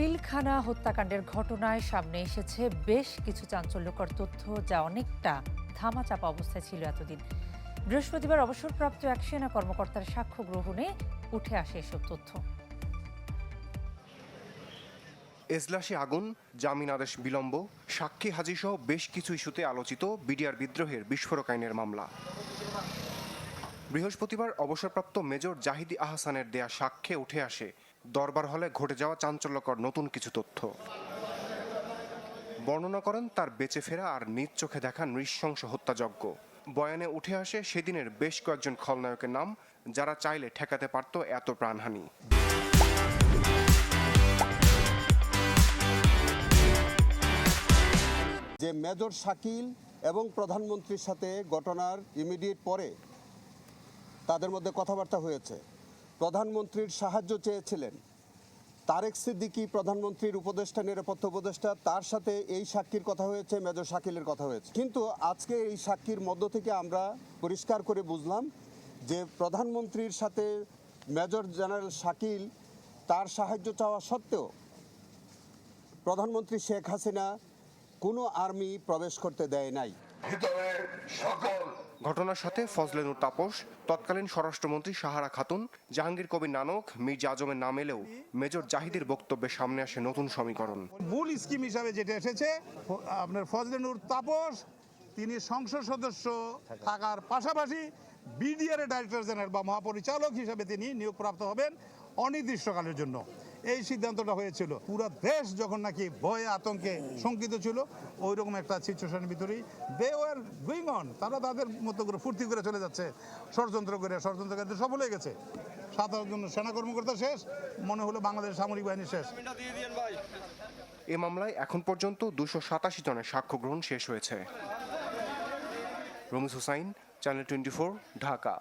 পিলখানা হত্যাকাণ্ডের ঘটনায় সামনে এসেছে বেশ কিছু চাঞ্চল্যকর তথ্য যা অনেকটা ধামাচাপা অবস্থায় ছিল এতদিন। বৃহস্পতিবার অবসরপ্রাপ্ত এক সেনা কর্মকর্তার সাক্ষ্য গ্রহণে উঠে আসে এসব তথ্য। এজলাসে আগুন, জামিন আদেশ বিলম্ব, সাক্ষী হাজির সহ বেশ কিছু ইস্যুতে আলোচিত বিডিআর বিদ্রোহের বিস্ফোরক আইনের মামলা। বৃহস্পতিবার অবসরপ্রাপ্ত মেজর জাহিদি আহসানের দেয়া সাক্ষ্যে উঠে আসে দরবার হলে ঘটে যাওয়া চাঞ্চল্যকর নতুন কিছু তথ্য। বর্ণনা করেন তার বেঁচে ফেরা আর নিজ চোখে দেখা নৃশংস হত্যাযজ্ঞ। বয়ানে উঠে আসে সেদিনের বেশ কয়েকজন খলনায়কের নাম, যারা চাইলে ঠেকাতে পারত এত প্রাণহানি। যে মেজর শাকিল এবং প্রধানমন্ত্রীর সাথে ঘটনার ইমিডিয়েট পরে তাদের মধ্যে কথাবার্তা হয়েছে। প্রধানমন্ত্রীর সাহায্য চেয়েছিলেন। তারেক সিদ্দিকী প্রধানমন্ত্রীর উপদেষ্টা, নিরাপত্তা উপদেষ্টা, তার সাথে এই সাক্ষীর কথা হয়েছে, মেজর শাকিলের কথা হয়েছে। কিন্তু আজকে এই সাক্ষীর মধ্য থেকে আমরা পরিষ্কার করে বুঝলাম যে প্রধানমন্ত্রীর সাথে মেজর জেনারেল শাকিল তার সাহায্য চাওয়া সত্ত্বেও প্রধানমন্ত্রী শেখ হাসিনা কোনো আর্মি প্রবেশ করতে দেয় নাই। ভিতরে সকল ঘটনার সাথে ফজলেনুর তাপস, তৎকালীন স্বরাষ্ট্রমন্ত্রী সাহারা খাতুন, জাহাঙ্গীর কবির নানক, মির্জা আজমের নাম এলেও মেজর জাহিদের বক্তব্যে সামনে আসে নতুন সমীকরণ। মূল স্কিম হিসাবে যেটা এসেছে আপনার ফজলেনুর তাপস, তিনি সংসদ সদস্য থাকার পাশাপাশি বিডিআর ডাইরেক্টর জেনারেল বা মহাপরিচালক হিসাবে তিনি নিয়োগপ্রাপ্ত হবেন অনির্দিষ্টকালের জন্য। এই সিদ্ধান্তটা হয়েছিল। পুরো দেশ যখন নাকি ভয়ে আতঙ্কে শঙ্কিত ছিল ওই রকম একটা সিচুয়েশনের ভিতরেই দে ওয়ার গোয়িং অন তারা তাদের মতো করে ফুর্তি করে চলে যাচ্ছে। ষড়যন্ত্র করে, ষড়যন্ত্র করতে সফল হয়ে গেছে। সাধারণ সেনা কর্মকর্তা শেষ, মনে হলো বাংলাদেশ সামরিক বাহিনী শেষ। এ মামলায় এখন পর্যন্ত দুশো সাতাশি জনের সাক্ষ্য গ্রহণ শেষ হয়েছে। Ramiz Hussain channel twenty Dhaka.